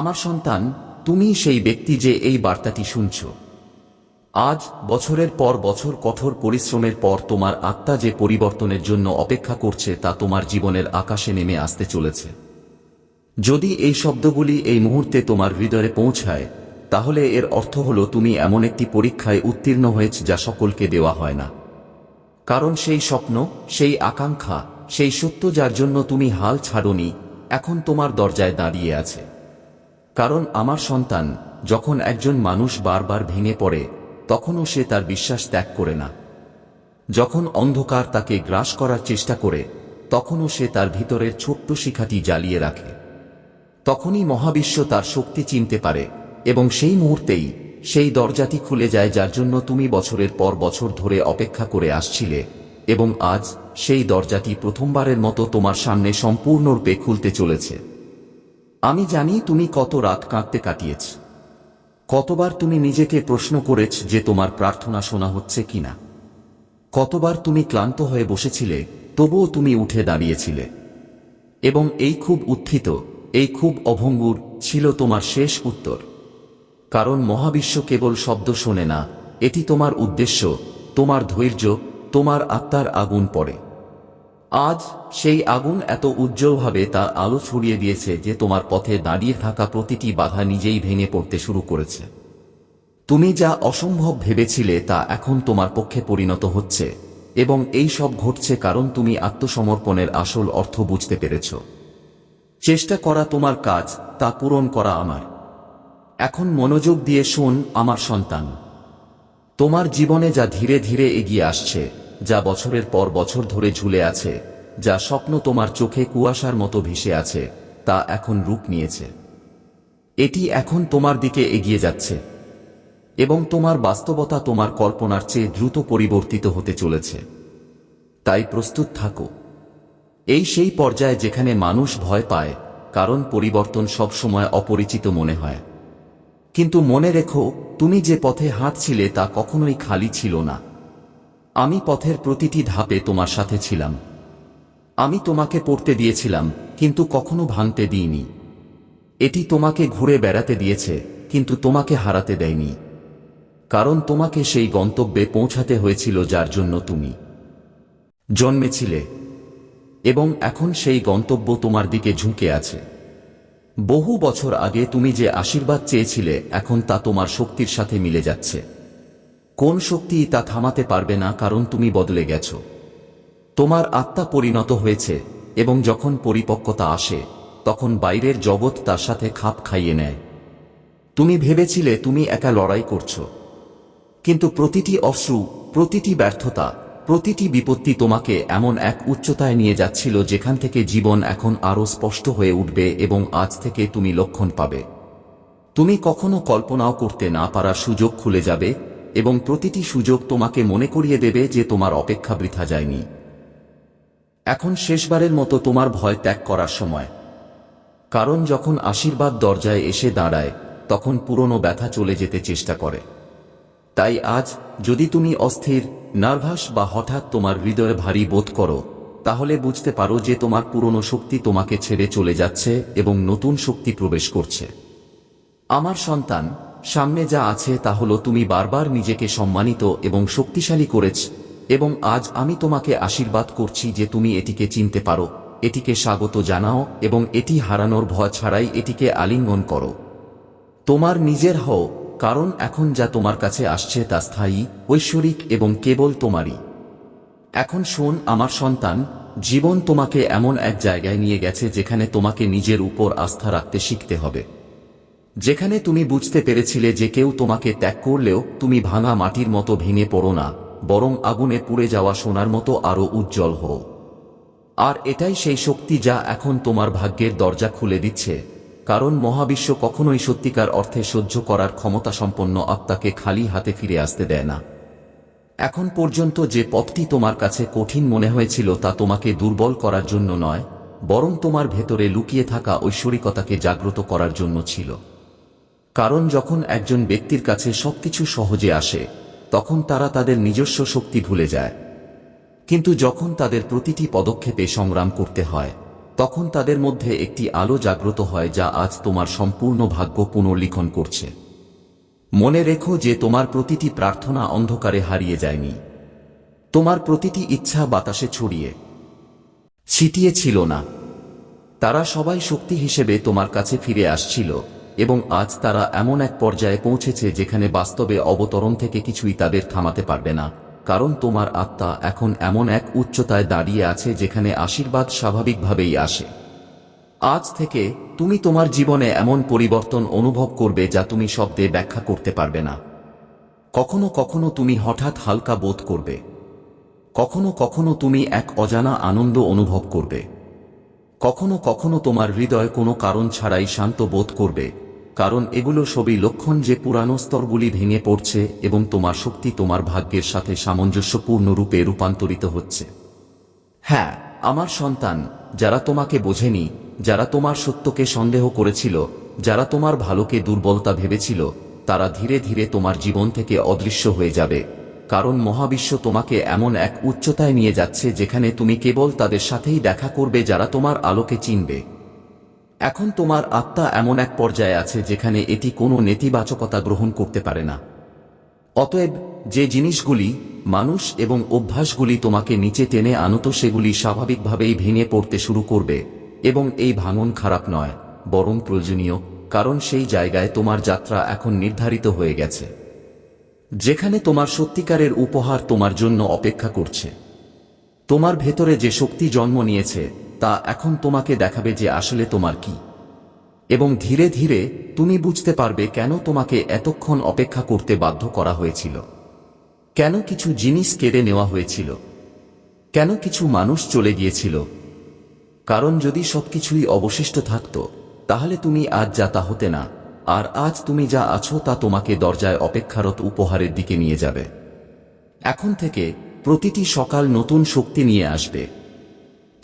আমার সন্তান, তুমি সেই ব্যক্তি যে এই বার্তাটি শুনছ। আজ বছরের পর বছর কঠোর পরিশ্রমের পর তোমার আত্মা যে পরিবর্তনের জন্য অপেক্ষা করছে তা তোমার জীবনের আকাশে নেমে আসতে চলেছে। যদি এই শব্দগুলি এই মুহূর্তে তোমার হৃদয়ে পৌঁছায়, তাহলে এর অর্থ হল তুমি এমন একটি পরীক্ষায় উত্তীর্ণ হয়েছ যা সকলকে দেওয়া হয় না। কারণ সেই স্বপ্ন, সেই আকাঙ্ক্ষা, সেই সত্য যার জন্য তুমি হাল ছাড়নি, এখন তোমার দরজায় দাঁড়িয়ে আছে। কারণ আমার সন্তান যখন একজন মানুষ বারবার ভেঙে পড়ে, তখনও সে তার বিশ্বাস ত্যাগ করে না। যখন অন্ধকার তাকে গ্রাস করার চেষ্টা করে, তখনও সে তার ভিতরের ছোট্ট শিখাটি জ্বালিয়ে রাখে। তখনই মহাবিশ্ব তার শক্তি চিনতে পারে এবং সেই মুহূর্তেই সেই দরজাটি খুলে যায় যার জন্য তুমি বছরের পর বছর ধরে অপেক্ষা করে আসছিলে এবং আজ সেই দরজাটি প্রথমবারের মতো তোমার সামনে সম্পূর্ণরূপে খুলতে চলেছে। আমি জানি তুমি কত রাত কাঁদতে কাটিয়েছ। কতবার তুমি নিজেকে প্রশ্ন করেছ যে তোমার প্রার্থনা শোনা হচ্ছে কিনা। কতবার তুমি ক্লান্ত হয়ে বসেছিলে, তবুও তুমি উঠে দাঁড়িয়েছিলে। এবং এই খুব উত্থিত, এই খুব অভঙ্গুর ছিল তোমার শেষ উত্তর। কারণ মহাবিশ্ব কেবল শব্দ শোনে না, এটি তোমার উদ্দেশ্য, তোমার ধৈর্য, তোমার আত্মার আগুন পড়ে। আজ সেই আগুন এত উজ্জ্বলভাবে তার আলো ছড়িয়ে দিয়েছে যে তোমার পথে দাঁড়িয়ে থাকা প্রতিটি বাধা নিজেই ভেঙে পড়তে শুরু করেছে। তুমি যা অসম্ভব ভেবেছিলে তা এখন তোমার পক্ষে পরিণত হচ্ছে এবং এই সব ঘটছে কারণ তুমি আত্মসমর্পণের আসল অর্থ বুঝতে পেরেছ। চেষ্টা করা তোমার কাজ, তা পূরণ করা আমার। এখন মনোযোগ দিয়ে শোন, আমার সন্তান। তোমার জীবনে যা ধীরে ধীরে এগিয়ে আসছে যা বছরের পর বছর ধরে ঝুলে আছে, যা স্বপ্ন তোমার চোখে কুয়াশার মতো ভেসে আছে, তা এখন রূপ নিয়েছে। এটি এখন তোমার দিকে এগিয়ে যাচ্ছে, এবং তোমার বাস্তবতা তোমার কল্পনার চেয়ে দ্রুত পরিবর্তিত হতে চলেছে। তাই প্রস্তুত থাকো। এই সেই পর্যায়ে যেখানে মানুষ ভয় পায়, কারণ পরিবর্তন সবসময় অপরিচিত মনে হয়। কিন্তু মনে রেখো, তুমি যে পথে হাঁটছিলে তা কখনোই খালি ছিল না। আমি পথের প্রতিটি ধাপে তোমার সাথে ছিলাম। আমি তোমাকে পড়তে দিয়েছিলাম, কিন্তু কখনো ভাঙতে দিইনি। এটি তোমাকে ঘুরে বেড়াতে দিয়েছে, কিন্তু তোমাকে হারাতে দেয়নি। কারণ তোমাকে সেই গন্তব্যে পৌঁছাতে হয়েছিল যার জন্য তুমি জন্মেছিলে। এবং এখন সেই গন্তব্য তোমার দিকে ঝুঁকে আছে। বহু বছর আগে তুমি যে আশীর্বাদ চেয়েছিলে, এখন তা তোমার শক্তির সাথে মিলে যাচ্ছে। কোন শক্তি তা থামাতে পারবে না কারণ তুমি বদলে গেছ। তোমার আত্মা পরিণত হয়েছে, এবং যখন পরিপক্কতা আসে, তখন বাইরের জগৎ তার সাথে খাপ খাইয়ে নেয়। তুমি ভেবেছিলে তুমি একা লড়াই করছ। কিন্তু প্রতিটি অশ্রু, প্রতিটি ব্যর্থতা, প্রতিটি বিপত্তি তোমাকে এমন এক উচ্চতায় নিয়ে যাচ্ছিল যেখান থেকে জীবন এখন আরও স্পষ্ট হয়ে উঠবে এবং আজ থেকে তুমি লক্ষণ পাবে। তুমি কখনো কল্পনাও করতে না পারার সুযোগ খুলে যাবে এবং প্রতিটি সুযোগ তোমাকে মনে করিয়ে দেবে যে তোমার অপেক্ষা বৃথা যায়নি। এখন শেষবারের মতো তোমার ভয় ত্যাগ করার সময়। কারণ যখন আশীর্বাদ দরজায় এসে দাঁড়ায়, তখন পুরনো ব্যথা চলে যেতে চেষ্টা করে। তাই আজ, যদি তুমি অস্থির, নার্ভাস বা হঠাৎ তোমার হৃদয়ে ভারী বোধ করো, তাহলে বুঝতে পারো যে তোমার পুরনো শক্তি তোমাকে ছেড়ে চলে যাচ্ছে এবং নতুন শক্তি প্রবেশ করছে। আমার সন্তান সামনে যা আছে তা হলো তুমি বারবার নিজেকে সম্মানিত এবং শক্তিশালী করেছ, এবং আজ আমি তোমাকে আশীর্বাদ করছি যে তুমি এটিকে চিনতে পারো, এটিকে স্বাগত জানাও এবং এটি হারানোর ভয় ছাড়াই এটিকে আলিঙ্গন করো। তোমার নিজের হও, কারণ এখন যা তোমার কাছে আসছে তা স্থায়ী, ঐশ্বরিক এবং কেবল তোমারই। এখন শোন আমার সন্তান, জীবন তোমাকে এমন এক জায়গায় নিয়ে গেছে যেখানে তোমাকে নিজের উপর আস্থা রাখতে শিখতে হবে। যেখানে তুমি বুঝতে পেরেছিলে যে কেউ তোমাকে ত্যাগ করলেও তুমি ভাঙা মাটির মতো ভেঙে পড়ো না, বরং আগুনে পুড়ে যাওয়া সোনার মতো আরও উজ্জ্বল হও। আর এটাই সেই শক্তি যা এখন তোমার ভাগ্যের দরজা খুলে দিচ্ছে, কারণ মহাবিশ্ব কখনোই সত্যিকার অর্থে সহ্য করার ক্ষমতা সম্পন্ন আত্মাকে খালি হাতে ফিরে আসতে দেয় না। এখন পর্যন্ত যে পথটি তোমার কাছে কঠিন মনে হয়েছিল তা তোমাকে দুর্বল করার জন্য নয়, বরং তোমার ভেতরে লুকিয়ে থাকা ঐশ্বরিকতাকে জাগ্রত করার জন্য ছিল। কারণ যখন একজন ব্যক্তির কাছে সবকিছু সহজে আসে, তখন তারা তাদের নিজস্ব শক্তি ভুলে যায়। কিন্তু যখন তাদের প্রতিটি পদক্ষেপে সংগ্রাম করতে হয়, তখন তাদের মধ্যে একটি আলো জাগ্রত হয় যা আজ তোমার সম্পূর্ণ ভাগ্য পুনর্লিখন করছে। মনে রেখো যে তোমার প্রতিটি প্রার্থনা অন্ধকারে হারিয়ে যায়নি। তোমার প্রতিটি ইচ্ছা বাতাসে ছড়িয়ে ছিটিয়ে ছিল না। তারা সবাই শক্তি হিসেবে তোমার কাছে ফিরে আসছিল। এবং আজ তারা এমন এক পর্যায়ে পৌঁছেছে যেখানে বাস্তবে অবতরণ থেকে কিছুই তাদের থামাতে পারবে না, কারণ তোমার আত্মা এখন এমন এক উচ্চতায় দাঁড়িয়ে আছে যেখানে আশীর্বাদ স্বাভাবিকভাবেই আসে। আজ থেকে তুমি তোমার জীবনে এমন পরিবর্তন অনুভব করবে যা তুমি শব্দে ব্যাখ্যা করতে পারবে না। কখনো কখনো তুমি হঠাৎ হালকা বোধ করবে। কখনো কখনো তুমি এক অজানা আনন্দ অনুভব করবে। কখনো কখনো তোমার হৃদয় কোনো কারণ ছাড়াই শান্ত বোধ করবে। কারণ এগুলো সবই লক্ষণ যে পুরানো স্তরগুলি ভেঙে পড়ছে এবং তোমার শক্তি তোমার ভাগ্যের সাথে সামঞ্জস্যপূর্ণ রূপে রূপান্তরিত হচ্ছে। হ্যাঁ আমার সন্তান, যারা তোমাকে বোঝেনি, যারা তোমার সত্যকে সন্দেহ করেছিল, যারা তোমার ভালোকে দুর্বলতা ভেবেছিল, তারা ধীরে ধীরে তোমার জীবন থেকে অদৃশ্য হয়ে যাবে। কারণ মহাবিশ্ব তোমাকে এমন এক উচ্চতায় নিয়ে যাচ্ছে যেখানে তুমি কেবল তাদের সাথেই দেখা করবে যারা তোমার আলোকে চিনবে। এখন তোমার আত্মা এমন এক পর্যায়ে আছে যেখানে এটি কোনো নেতিবাচকতা গ্রহণ করতে পারে না। অতএব, যে জিনিসগুলি, মানুষ এবং অভ্যাসগুলি তোমাকে নিচে টেনে আনত, সেগুলি স্বাভাবিকভাবেই ভেঙে পড়তে শুরু করবে এবং এই ভাঙন খারাপ নয়, বরং প্রয়োজনীয়, কারণ সেই জায়গায় তোমার যাত্রা এখন নির্ধারিত হয়ে গেছে, যেখানে তোমার সত্যিকারের উপহার তোমার জন্য অপেক্ষা করছে। তোমার ভেতরে যে শক্তি জন্ম নিয়েছে তা এখন তোমাকে দেখাবে যে আসলে তোমার কি। এবং ধীরে ধীরে তুমি বুঝতে পারবে কেন তোমাকে এতক্ষণ অপেক্ষা করতে বাধ্য করা হয়েছিল। কেন কিছু জিনিস কেড়ে নেওয়া হয়েছিল। কেন কিছু মানুষ চলে গিয়েছিল। কারণ যদি সবকিছুই অবশিষ্ট থাকত, তাহলে তুমি আজ যা তা হতে না, আর আজ তুমি যা আছো তা তোমাকে দরজায় অপেক্ষারত উপহারের দিকে নিয়ে যাবে। এখন থেকে প্রতিটি সকাল নতুন শক্তি নিয়ে আসবে।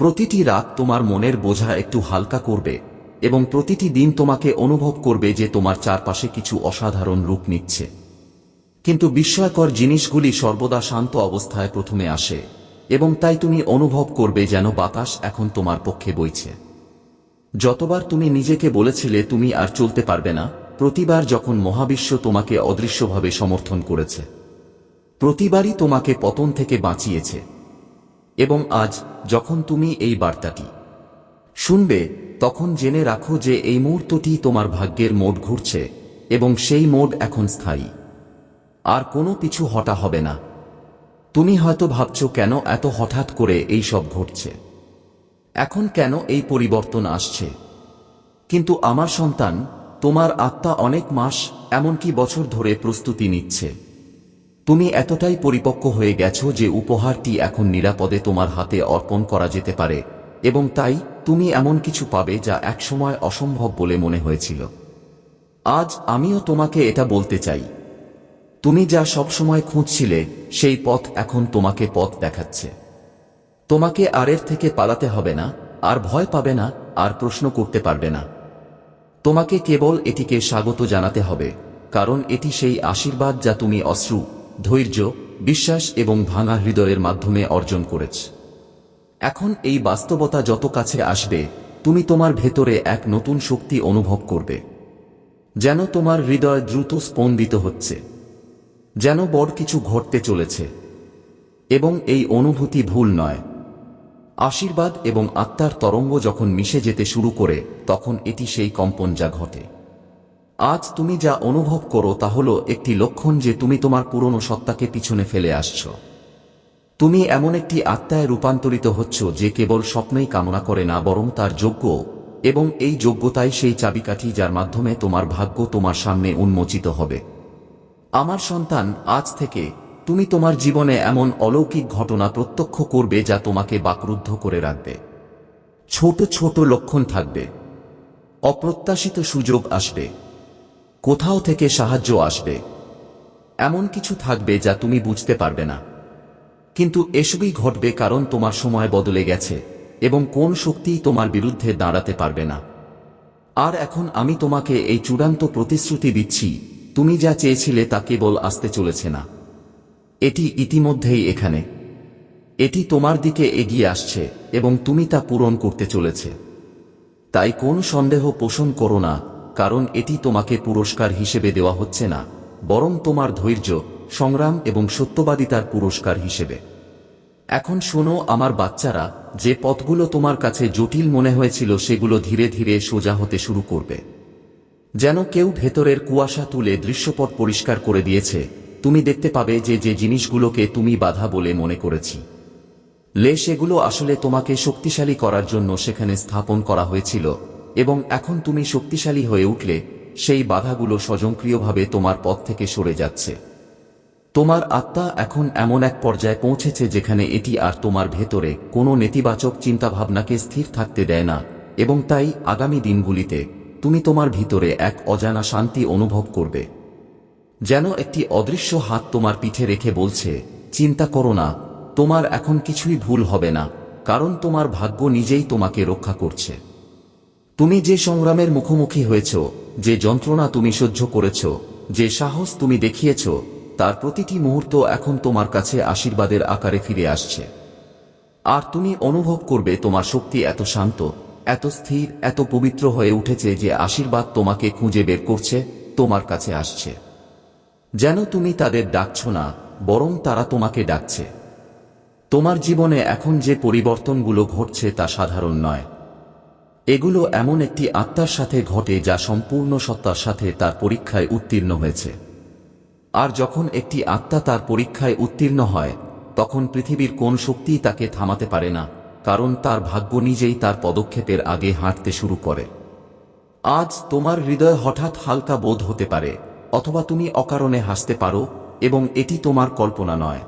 প্রতিটি রাত তোমার মনের বোঝা একটু হালকা করবে, এবং প্রতিটি দিন তোমাকে অনুভব করবে যে তোমার চারপাশে কিছু অসাধারণ রূপ নিচ্ছে। কিন্তু বিস্ময়কর জিনিসগুলি সর্বদা শান্ত অবস্থায় প্রথমে আসে, এবং তাই তুমি অনুভব করবে যেন বাতাস এখন তোমার পক্ষে বইছে। যতবার তুমি নিজেকে বলেছিলে তুমি আর চলতে পারবে না, প্রতিবার যখন মহাবিশ্ব তোমাকে অদৃশ্যভাবে সমর্থন করেছে। প্রতিবারই তোমাকে পতন থেকে বাঁচিয়েছে। এবং আজ যখন তুমি এই বার্তাটি শুনবে, তখন জেনে রাখো যে এই মুহূর্তটি তোমার ভাগ্যের মোড ঘুরছে এবং সেই মোড এখন স্থায়ী। আর কোনো পিছু হটা হবে না। তুমি হয়তো ভাবছ, কেন এত হঠাৎ করে এই সব ঘটছে? এখন কেন এই পরিবর্তন আসছে? কিন্তু আমার সন্তান, তোমার আত্মা অনেক মাস, এমনকি বছর ধরে প্রস্তুতি নিচ্ছে। তুমি এতটাই পরিপক্ক হয়ে গেছো যে উপহারটি এখন নিরাপদে তোমার হাতে অর্পণ করা যেতে পারে, এবং তাই তুমি এমন কিছু পাবে যা একসময় অসম্ভব বলে মনে হয়েছিল। আজ আমিও তোমাকে এটা বলতে চাই। তুমি যা সবসময় খুঁজছিলে, সেই পথ এখন তোমাকে পথ দেখাচ্ছে। তোমাকে আরের থেকে পালাতে হবে না, আর ভয় পাবে না, আর প্রশ্ন করতে পারবে না। তোমাকে কেবল এটিকে স্বাগত জানাতে হবে, কারণ এটি সেই আশীর্বাদ যা তুমি অশ্রু ধৈর্য, বিশ্বাস এবং ভাঙা হৃদয়ের মাধ্যমে অর্জন করেছ। এখন এই বাস্তবতা যত কাছে আসবে, তুমি তোমার ভেতরে এক নতুন শক্তি অনুভব করবে। যেন তোমার হৃদয় দ্রুত স্পন্দিত হচ্ছে। যেন বড় কিছু ঘটতে চলেছে। এবং এই অনুভূতি ভুল নয়। আশীর্বাদ এবং আত্মার তরঙ্গ যখন মিশে যেতে শুরু করে, তখন এটি সেই কম্পন যা ঘটে। আজ তুমি যা অনুভব করো তা হল একটি লক্ষণ যে তুমি তোমার পুরনো সত্তাকে পিছনে ফেলে আসছ। তুমি এমন একটি আত্মায় রূপান্তরিত হচ্ছ যে কেবল স্বপ্নেই কামনা করে না বরং তার যোগ্য, এবং এই যোগ্যতাই সেই চাবিকাঠি যার মাধ্যমে তোমার ভাগ্য তোমার সামনে উন্মোচিত হবে। আমার সন্তান, আজ থেকে তুমি তোমার জীবনে এমন অলৌকিক ঘটনা প্রত্যক্ষ করবে যা তোমাকে বাকরুদ্ধ করে রাখবে। ছোট ছোট লক্ষণ থাকবে। অপ্রত্যাশিত সুযোগ আসবে। কোথাও থেকে সাহায্য আসবে। এমন কিছু থাকবে যা তুমি বুঝতে পারবে না। কিন্তু এসবই ঘটবে কারণ তোমার সময় বদলে গেছে এবং কোন শক্তিই তোমার বিরুদ্ধে দাঁড়াতে পারবে না। আর এখন আমি তোমাকে এই চূড়ান্ত প্রতিশ্রুতি দিচ্ছি, তুমি যা চেয়েছিলে তা কেবল আসতে চলেছে না। এটি ইতিমধ্যেই এখানে। এটি তোমার দিকে এগিয়ে আসছে এবং তুমি তা পূরণ করতে চলেছে। তাই কোন সন্দেহ পোষণ করো না কারণ এটি তোমাকে পুরস্কার হিসেবে দেওয়া হচ্ছে না, বরং তোমার ধৈর্য, সংগ্রাম এবং সত্যবাদিতার পুরস্কার হিসেবে। এখন শোনো আমার বাচ্চারা, যে পথগুলো তোমার কাছে জটিল মনে হয়েছিল সেগুলো ধীরে ধীরে সোজা হতে শুরু করবে। যেন কেউ ভেতরের কুয়াশা তুলে দৃশ্যপট পরিষ্কার করে দিয়েছে, তুমি দেখতে পাবে যে যে জিনিসগুলোকে তুমি বাধা বলে মনে করেছি। লে, সেগুলো আসলে তোমাকে শক্তিশালী করার জন্য সেখানে স্থাপন করা হয়েছিল এবং এখন তুমি শক্তিশালী হয়ে উঠলে, সেই বাধাগুলো স্বয়ংক্রিয়ভাবে তোমার পথ থেকে সরে যাচ্ছে। তোমার আত্মা এখন এমন এক পর্যায়ে পৌঁছেছে যেখানে এটি আর তোমার ভেতরে কোনো নেতিবাচক চিন্তাভাবনাকে স্থির থাকতে দেয় না, এবং তাই আগামী দিনগুলিতে তুমি তোমার ভিতরে এক অজানা শান্তি অনুভব করবে। যেন একটি অদৃশ্য হাত তোমার পিঠে রেখে বলছে, চিন্তা করো না, তোমার এখন কিছুই ভুল হবে না, কারণ তোমার ভাগ্য নিজেই তোমাকে রক্ষা করছে। তুমি যে সংগ্রামের মুখোমুখি হয়েছ, যে যন্ত্রণা তুমি সহ্য করেছ, যে সাহস তুমি দেখিয়েছ, তার প্রতিটি মুহূর্ত এখন তোমার কাছে আশীর্বাদের আকারে ফিরে আসছে। আর তুমি অনুভব করবে তোমার শক্তি এত শান্ত, এত স্থির, এত পবিত্র হয়ে উঠেছে যে আশীর্বাদ তোমাকে খুঁজে বের করছে, তোমার কাছে আসছে। যেন তুমি তাদের ডাকছ না, বরং তারা তোমাকে ডাকছে। তোমার জীবনে এখন যে পরিবর্তনগুলো ঘটছে তা সাধারণ নয়। এগুলো এমন একটি আত্মার সাথে ঘটে যা সম্পূর্ণ সত্তার সাথে তার পরীক্ষায় উত্তীর্ণ হয়েছে। আর যখন একটি আত্মা তার পরীক্ষায় উত্তীর্ণ হয়, তখন পৃথিবীর কোন শক্তিই তাকে থামাতে পারে না, কারণ তার ভাগ্য নিজেই তার পদক্ষেপের আগে হাঁটতে শুরু করে। আজ তোমার হৃদয় হঠাৎ হালকা বোধ হতে পারে, অথবা তুমি অকারণে হাসতে পারো, এবং এটি তোমার কল্পনা নয়।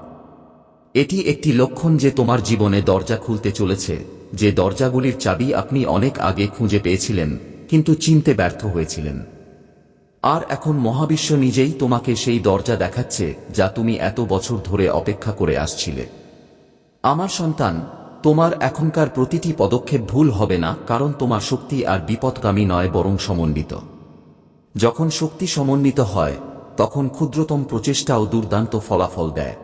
এটি একটি লক্ষণ যে তোমার জীবনে দরজা খুলতে চলেছে যে দরজাগুলির চাবি আপনি অনেক আগে খুঁজে পেয়েছিলেন, কিন্তু চিনতে ব্যর্থ হয়েছিলেন। আর এখন মহাবিশ্ব নিজেই তোমাকে সেই দরজা দেখাচ্ছে, যা তুমি এত বছর ধরে অপেক্ষা করে আসছিলে। আমার সন্তান, তোমার এখনকার প্রতিটি পদক্ষেপ ভুল হবে না, কারণ তোমার শক্তি আর বিপদগামী নয়, বরং সমন্বিত। যখন শক্তি সমন্বিত হয়, তখন ক্ষুদ্রতম প্রচেষ্টাও দুর্দান্ত ফলাফল দেয়।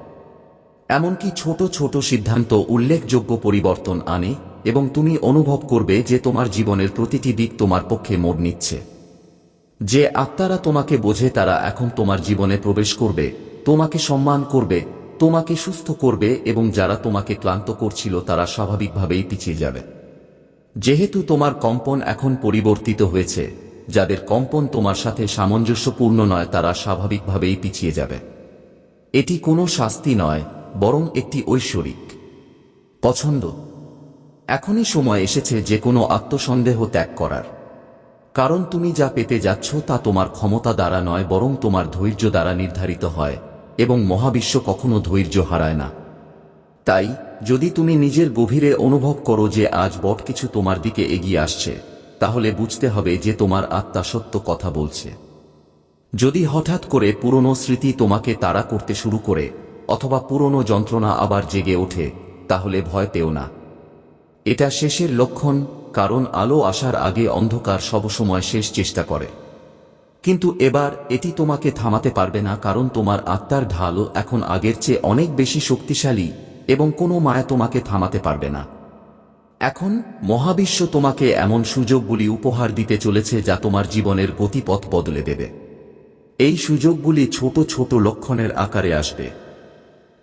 এমনকি ছোট ছোট সিদ্ধান্ত উল্লেখযোগ্য পরিবর্তন আনে এবং তুমি অনুভব করবে যে তোমার জীবনের প্রতিটি দিক তোমার পক্ষে মোড় নিচ্ছে। যে আত্মারা তোমাকে বোঝে তারা এখন তোমার জীবনে প্রবেশ করবে, তোমাকে সম্মান করবে, তোমাকে সুস্থ করবে এবং যারা তোমাকে ক্লান্ত করছিল তারা স্বাভাবিকভাবেই পিছিয়ে যাবে। যেহেতু তোমার কম্পন এখন পরিবর্তিত হয়েছে, যাদের কম্পন তোমার সাথে সামঞ্জস্যপূর্ণ নয় তারা স্বাভাবিকভাবেই পিছিয়ে যাবে। এটি কোনো শাস্তি নয়, বরং একটি ঐশ্বরিক। পছন্দ। এখনই সময় এসেছে যে কোনো আত্মসন্দেহ ত্যাগ করার। কারণ তুমি যা পেতে যাচ্ছ তা তোমার ক্ষমতা দ্বারা নয়, বরং তোমার ধৈর্য দ্বারা নির্ধারিত হয়, এবং মহাবিশ্ব কখনো ধৈর্য হারায় না। তাই, যদি তুমি নিজের গভীরে অনুভব করো যে আজ বট কিছু তোমার দিকে এগিয়ে আসছে, তাহলে বুঝতে হবে যে তোমার আত্মা সত্য কথা বলছে। যদি হঠাৎ করে পুরনো স্মৃতি তোমাকে তাড়া করতে শুরু করে, অথবা পুরনো যন্ত্রণা আবার জেগে ওঠে, তাহলে ভয় পেও না। এটা শেষের লক্ষণ, কারণ আলো আসার আগে অন্ধকার সবসময় শেষ চেষ্টা করে। কিন্তু এবার এটি তোমাকে থামাতে পারবে না, কারণ তোমার আত্মার ঢালও এখন আগের চেয়ে অনেক বেশি শক্তিশালী এবং কোনো মায়া তোমাকে থামাতে পারবে না। এখন মহাবিশ্ব তোমাকে এমন সুযোগগুলি উপহার দিতে চলেছে যা তোমার জীবনের গতিপথ বদলে দেবে। এই সুযোগগুলি ছোট ছোট লক্ষণের আকারে আসবে।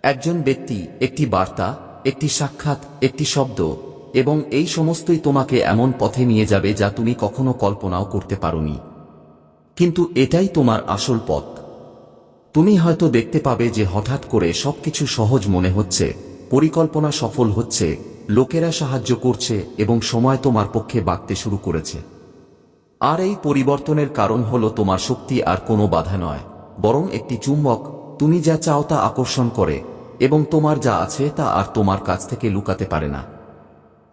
একজন ব্যক্তি একটি বার্তা, একটি সাক্ষাৎ, একটি শব্দ এবং এই সমস্তই তোমাকে এমন পথে নিয়ে যাবে যা তুমি কখনো কল্পনাও করতে পারোনি। কিন্তু এটাই তোমার আসল পথ। তুমি হয়তো দেখতে পাবে যে হঠাৎ করে সবকিছু সহজ মনে হচ্ছে, পরিকল্পনা সফল হচ্ছে, লোকেরা সাহায্য করছে এবং সময় তোমার পক্ষে বাঁকতে শুরু করেছে। আর এই পরিবর্তনের কারণ হল তোমার শক্তি আর কোনো বাধা নয়, বরং একটি চুম্বক, তুমি যা চাও তা আকর্ষণ করে, এবং তোমার যা আছে তা আর তোমার কাছ থেকে লুকাতে পারে না।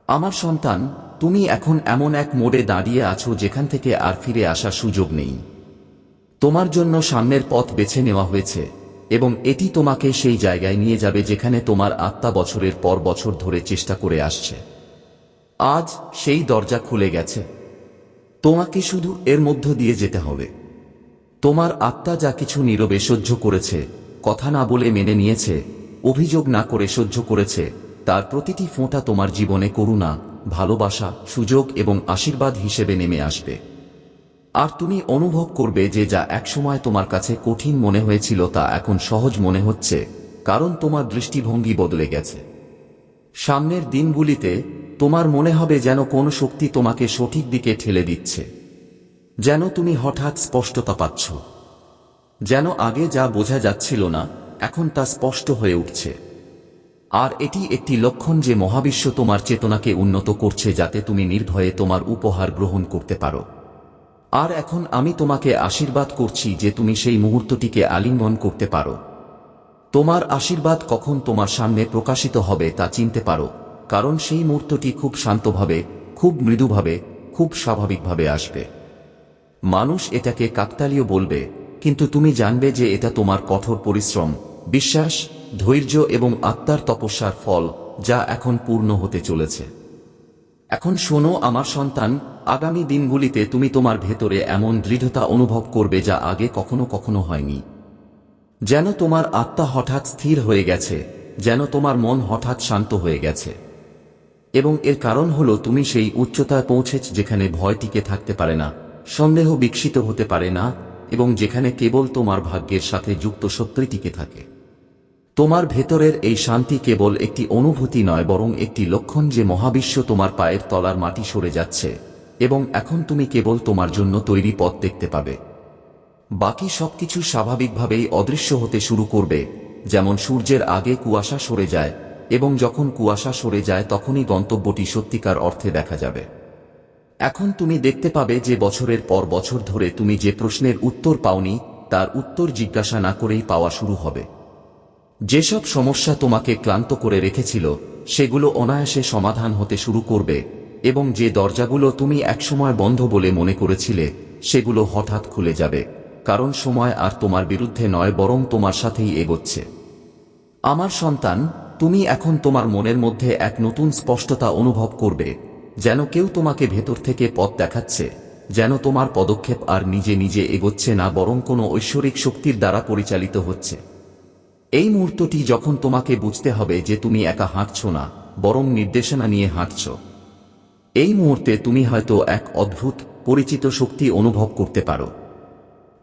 আমার সন্তান, তুমি এখন এমন এক মোড়ে দাঁড়িয়ে আছো যেখান থেকে আর ফিরে আসার সুযোগ নেই। তোমার জন্য সামনের পথ বেছে নেওয়া হয়েছে, এবং এটি তোমাকে সেই জায়গায় নিয়ে যাবে যেখানে তোমার আত্মা বছরের পর বছর ধরে চেষ্টা করে আসছে। আজ সেই দরজা খুলে গেছে। তোমাকে শুধু এর মধ্য দিয়ে যেতে হবে। তোমার আত্মা যা কিছু নীরবে সহ্য করেছে, কথা না বলে মেনে নিয়েছে, অভিযোগ না করে সহ্য করেছে তার প্রতিটি ফোঁটা তোমার জীবনে করুণা, ভালোবাসা, সুযোগ এবং আশীর্বাদ হিসেবে নেমে আসবে। আর তুমি অনুভব করবে যে যা একসময় তোমার কাছে কঠিন মনে হয়েছিল তা এখন সহজ মনে হচ্ছে, কারণ তোমার দৃষ্টিভঙ্গি বদলে গেছে। সামনের দিনগুলিতে তোমার মনে হবে যেন কোন শক্তি তোমাকে সঠিক দিকে ঠেলে দিচ্ছে। যেন তুমি হঠাৎ স্পষ্টতা পাচ্ছ। যেন আগে যা বোঝা যাচ্ছিল না, এখন তা স্পষ্ট হয়ে উঠছে। আর এটি একটি লক্ষণ যে মহাবিশ্ব তোমার চেতনাকে উন্নত করছে যাতে তুমি নির্ভয়ে তোমার উপহার গ্রহণ করতে পারো। আর এখন আমি তোমাকে আশীর্বাদ করছি যে তুমি সেই মুহূর্তটিকে আলিঙ্গন করতে পারো। তোমার আশীর্বাদ কখন তোমার সামনে প্রকাশিত হবে তা চিনতে পারো, কারণ সেই মুহূর্তটি খুব শান্তভাবে, খুব মৃদুভাবে, খুব স্বাভাবিকভাবে আসবে। মানুষ এটাকে কাকতালীয় বলবে, কিন্তু তুমি জানবে যে এটা তোমার কঠোর পরিশ্রম, বিশ্বাস ধৈর্য এবং আত্মার তপস্যার ফল যা এখন পূর্ণ হতে চলেছে। এখন শোনো আমার সন্তান, আগামী দিনগুলিতে তুমি তোমার ভেতরে এমন দৃঢ়তা অনুভব করবে যা আগে কখনো কখনো হয়নি। যেন তোমার আত্মা হঠাৎ স্থির হয়ে গেছে, যেন তোমার মন হঠাৎ শান্ত হয়ে গেছে। এবং এর কারণ হল তুমি সেই উচ্চতায় পৌঁছেছ যেখানে ভয় টিকে থাকতে পারে না, সন্দেহ বিকশিত হতে পারে না, এবং যেখানে কেবল তোমার ভাগ্যের সাথে যুক্ত সত্যই টিকে থাকে। তোমার ভেতরের এই শান্তি কেবল একটি অনুভূতি নয়, বরং একটি লক্ষণ যে মহাবিশ্ব তোমার পায়ের তলার মাটি সরে যাচ্ছে, এবং এখন তুমি কেবল তোমার জন্য তৈরি পথ দেখতে পাবে। বাকি সবকিছু স্বাভাবিকভাবেই অদৃশ্য হতে শুরু করবে, যেমন সূর্যের আগে কুয়াশা সরে যায়, এবং যখন কুয়াশা সরে যায় তখনই গন্তব্যটি সত্যিকার অর্থে দেখা যাবে। এখন তুমি দেখতে পাবে যে বছরের পর বছর ধরে তুমি যে প্রশ্নের উত্তর পাওনি, তার উত্তর জিজ্ঞাসা না করেই পাওয়া শুরু হবে। যেসব সমস্যা তোমাকে ক্লান্ত করে রেখেছিল, সেগুলো অনায়াসে সমাধান হতে শুরু করবে, এবং যে দরজাগুলো তুমি একসময় বন্ধ বলে মনে করেছিলে, সেগুলো হঠাৎ খুলে যাবে, কারণ সময় আর তোমার বিরুদ্ধে নয়, বরং তোমার সাথেই এগোচ্ছে। আমার সন্তান, তুমি এখন তোমার মনের মধ্যে এক নতুন স্পষ্টতা অনুভব করবে, যেন কেউ তোমাকে ভেতর থেকে পথ দেখাচ্ছে, যেন তোমার পদক্ষেপ আর নিজে নিজে এগোচ্ছে না, বরং কোনো ঐশ্বরিক শক্তির দ্বারা পরিচালিত হচ্ছে। এই মুহূর্তটি যখন তোমাকে বুঝতে হবে যে তুমি একা হাঁটছ না, বরং নির্দেশনা নিয়ে হাঁটছ। এই মুহূর্তে তুমি হয়তো এক অদ্ভুত, পরিচিত শক্তি অনুভব করতে পারো।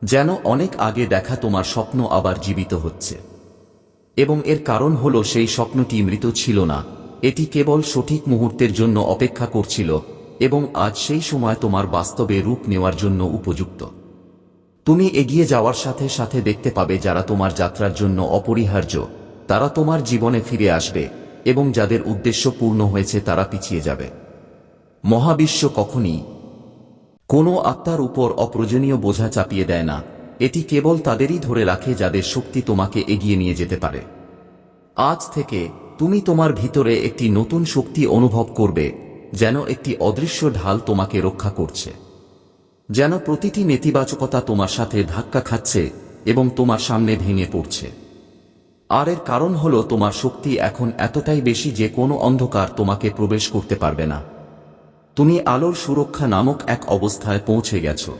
যেন অনেক আগে দেখা তোমার স্বপ্ন আবার জীবিত হচ্ছে। এবং এর কারণ হল সেই স্বপ্নটি মৃত ছিল না, এটি কেবল সঠিক মুহূর্তের জন্য অপেক্ষা করছিল, এবং আজ সেই সময় তোমার বাস্তবে রূপ নেওয়ার জন্য উপযুক্ত। তুমি এগিয়ে যাওয়ার সাথে সাথে দেখতে পাবে যারা তোমার যাত্রার জন্য অপরিহার্য। তারা তোমার জীবনে ফিরে আসবে এবং যাদের উদ্দেশ্য পূর্ণ হয়েছে তারা পিছিয়ে যাবে। মহাবিশ্ব কখনই কোনো আত্মার উপর অপ্রয়োজনীয় বোঝা চাপিয়ে দেয় না। এটি কেবল তাদেরই ধরে রাখে যাদের শক্তি তোমাকে এগিয়ে নিয়ে যেতে পারে। আজ থেকে তুমি তোমার ভিতরে একটি নতুন শক্তি অনুভব করবে, যেন একটি অদৃশ্য ঢাল তোমাকে রক্ষা করছে। যেন প্রতিটি নেতিবাচকতা তোমার সাথে ধাক্কা খাচ্ছে এবং তোমার সামনে ভেঙে পড়ছে। আর এর কারণ হলো তোমার শক্তি এখন এতটাই বেশি যে কোনো অন্ধকার তোমাকে প্রবেশ করতে পারবে না। তুমি আলোর সুরক্ষা নামক এক অবস্থায় পৌঁছে গেছ।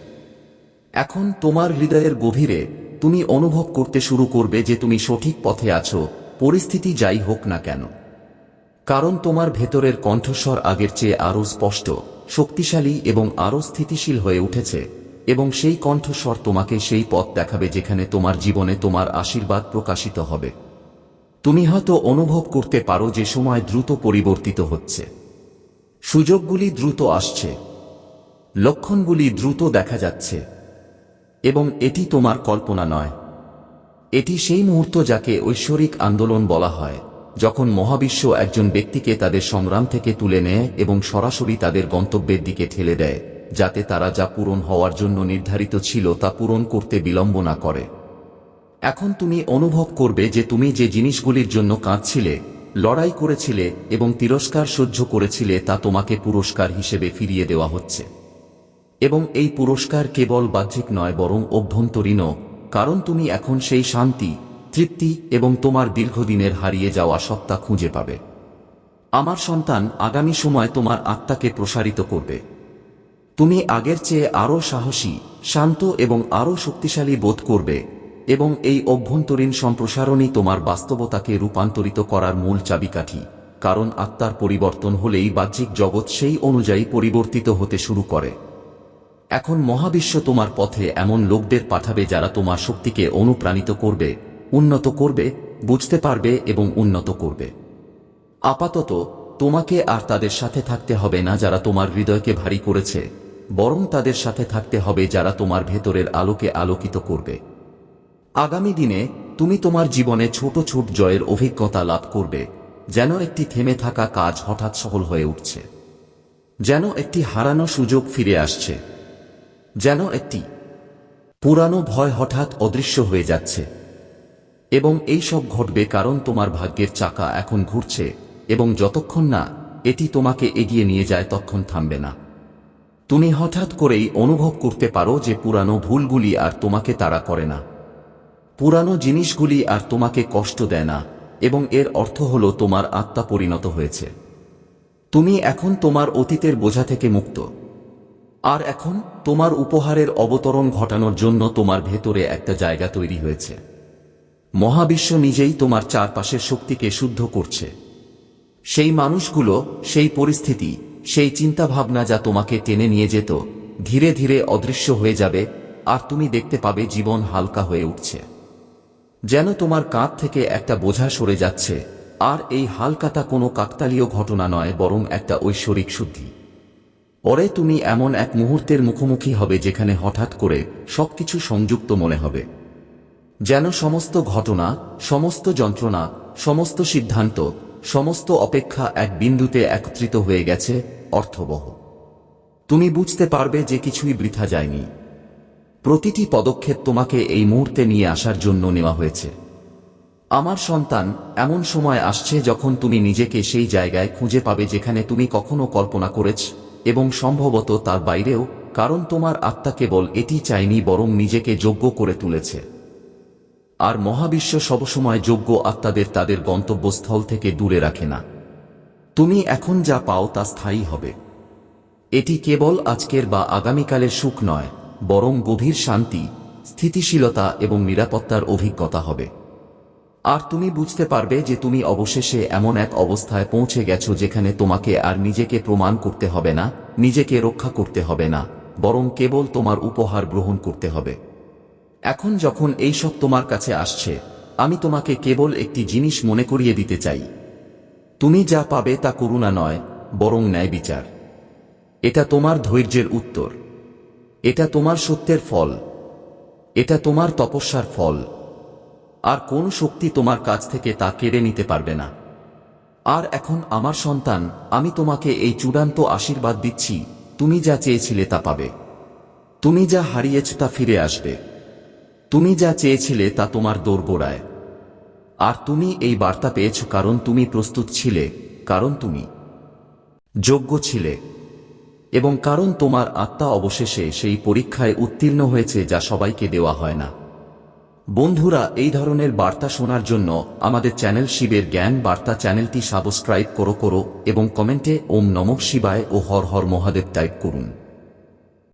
এখন তোমার হৃদয়ের গভীরে তুমি অনুভব করতে শুরু করবে যে তুমি সঠিক পথে আছো, পরিস্থিতি যাই হোক না কেন। কারণ তোমার ভেতরের কণ্ঠস্বর আগের চেয়ে আরও স্পষ্ট। শক্তিশালী এবং আরও স্থিতিশীল হয়ে উঠেছে, এবং সেই কণ্ঠস্বর তোমাকে সেই পথ দেখাবে যেখানে তোমার জীবনে তোমার আশীর্বাদ প্রকাশিত হবে। তুমি হয়তো অনুভব করতে পারো যে সময় দ্রুত পরিবর্তিত হচ্ছে। সুযোগগুলি দ্রুত আসছে। লক্ষণগুলি দ্রুত দেখা যাচ্ছে। এবং এটি তোমার কল্পনা নয়। এটি সেই মুহূর্ত যাকে ঐশ্বরিক আন্দোলন বলা হয়। যখন মহাবিশ্ব একজন ব্যক্তিকে তাদের সংগ্রাম থেকে তুলে নেয় এবং সরাসরি তাদের গন্তব্যের দিকে ঠেলে দেয়, যাতে তারা যা পূরণ হওয়ার জন্য নির্ধারিত ছিল তা পূরণ করতে বিলম্ব না করে। এখন তুমি অনুভব করবে যে তুমি যে জিনিসগুলির জন্য কাঁদছিলে, লড়াই করেছিলে এবং তিরস্কার সহ্য করেছিলে তা তোমাকে পুরস্কার হিসেবে ফিরিয়ে দেওয়া হচ্ছে। এবং এই পুরস্কার কেবল বাহ্যিক নয়, বরং অভ্যন্তরীণও, কারণ তুমি এখন সেই শান্তি তৃপ্তি এবং তোমার দীর্ঘদিনের হারিয়ে যাওয়া সত্তা খুঁজে পাবে। আমার সন্তান আগামী সময় তোমার আত্মাকে প্রসারিত করবে। তুমি আগের চেয়ে আরও সাহসী, শান্ত এবং আরও শক্তিশালী বোধ করবে এবং এই অভ্যন্তরীণ সম্প্রসারণই তোমার বাস্তবতাকে রূপান্তরিত করার মূল চাবিকাঠি, কারণ আত্মার পরিবর্তন হলেই বাহ্যিক জগৎ সেই অনুযায়ী পরিবর্তিত হতে শুরু করে। এখন মহাবিশ্ব তোমার পথে এমন লোকদের পাঠাবে যারা তোমার শক্তিকে অনুপ্রাণিত করবে। উন্নত করবে, বুঝতে পারবে এবং উন্নত করবে। আপাতত, তোমাকে আর তাদের সাথে থাকতে হবে না যারা তোমার হৃদয়কে ভারী করেছে, বরং তাদের সাথে থাকতে হবে যারা তোমার ভেতরের আলোকে আলোকিত করবে। আগামী দিনে, তুমি তোমার জীবনে ছোট ছোট জয়ের অভিজ্ঞতা লাভ করবে, যেন একটি থেমে থাকা কাজ হঠাৎ সফল হয়ে উঠছে। যেন একটি হারানো সুযোগ ফিরে আসছে। যেন একটি পুরানো ভয় হঠাৎ অদৃশ্য হয়ে যাচ্ছে। এবং এই সব ঘটবে কারণ তোমার ভাগ্যের চাকা এখন ঘুরছে, এবং যতক্ষণ না এটি তোমাকে এগিয়ে নিয়ে যায় তখন থামবে না। তুমি হঠাৎ করেই অনুভব করতে পারো যে পুরানো ভুলগুলি আর তোমাকে তাড়া করে না। পুরানো জিনিসগুলি আর তোমাকে কষ্ট দেয় না, এবং এর অর্থ হল তোমার আত্মা পরিণত হয়েছে। তুমি এখন তোমার অতীতের বোঝা থেকে মুক্ত। আর এখন তোমার উপহারের অবতরণ ঘটানোর জন্য তোমার ভেতরে একটা জায়গা তৈরি হয়েছে। মহাবিশ্ব নিজেই তোমার চারপাশের শক্তিকে শুদ্ধ করছে। সেই মানুষগুলো, সেই পরিস্থিতি, সেই চিন্তাভাবনা যা তোমাকে টেনে নিয়ে যেত, ধীরে ধীরে অদৃশ্য হয়ে যাবে, আর তুমি দেখতে পাবে জীবন হালকা হয়ে উঠছে। যেন তোমার কাঁধ থেকে একটা বোঝা সরে যাচ্ছে, আর এই হালকাটা কোনো কাকতালীয় ঘটনা নয়, বরং একটা ঐশ্বরিক শুদ্ধি। পরে তুমি এমন এক মুহূর্তের মুখোমুখি হবে যেখানে হঠাৎ করে সবকিছু সংযুক্ত মনে হবে। যেন সমস্ত ঘটনা, সমস্ত যন্ত্রণা, সমস্ত সিদ্ধান্ত, সমস্ত অপেক্ষা এক বিন্দুতে একত্রিত হয়ে গেছে অর্থবহ। তুমি বুঝতে পারবে যে কিছুই বৃথা যায়নি। প্রতিটি পদক্ষেপ তোমাকে এই মুহূর্তে নিয়ে আসার জন্য নেওয়া হয়েছে। আমার সন্তান এমন সময় আসছে যখন তুমি নিজেকে সেই জায়গায় খুঁজে পাবে যেখানে তুমি কখনো কল্পনা করেছ এবং সম্ভবত তার বাইরেও, কারণ তোমার আত্মা কেবল এটি চাইনি বরং নিজেকে যোগ্য করে তুলেছে। আর মহাবিশ্ব সবসময় যোগ্য আত্মাদের তাদের গন্তব্যস্থল থেকে দূরে রাখে না। তুমি এখন যা পাও তা স্থায়ী হবে। এটি কেবল আজকের বা আগামীকালের সুখ নয়, বরং গভীর শান্তি, স্থিতিশীলতা এবং নিরাপত্তার অভিজ্ঞতা হবে। আর তুমি বুঝতে পারবে যে তুমি অবশেষে এমন এক অবস্থায় পৌঁছে গেছো যেখানে তোমাকে আর নিজেকে প্রমাণ করতে হবে না, নিজেকে রক্ষা করতে হবে না, বরং কেবল তোমার উপহার গ্রহণ করতে হবে। এখন যখন এই সব তোমার কাছে আসছে, আমি তোমাকে কেবল একটি জিনিস মনে করিয়ে দিতে চাই। তুমি যা পাবে তা করুণা নয়, বরং ন্যায় বিচার। এটা তোমার ধৈর্যের উত্তর। এটা তোমার সত্যের ফল। এটা তোমার তপস্যার ফল। আর কোন শক্তি তোমার কাছ থেকে তা কেড়ে নিতে পারবে না। আর এখন আমার সন্তান, আমি তোমাকে এই চূড়ান্ত আশীর্বাদ দিচ্ছি, তুমি যা চেয়েছিলে তা পাবে। তুমি যা হারিয়েছ তা ফিরে আসবে। তুমি যা চেয়েছিলে তা তোমার দোরগোড়ায়। আর তুমি এই বার্তা পেয়েছ কারণ তুমি প্রস্তুত ছিলে, কারণ তুমি যোগ্য ছিলে। এবং কারণ তোমার আত্মা অবশেষে সেই পরীক্ষায় উত্তীর্ণ হয়েছে যা সবাইকে দেওয়া হয় না। বন্ধুরা, এই ধরনের বার্তা শোনার জন্য আমাদের চ্যানেল শিবের জ্ঞান বার্তা চ্যানেলটি সাবস্ক্রাইব করো করো এবং কমেন্টে ওম নমক শিবায় ও হর হর মহাদেব টাইপ করুন।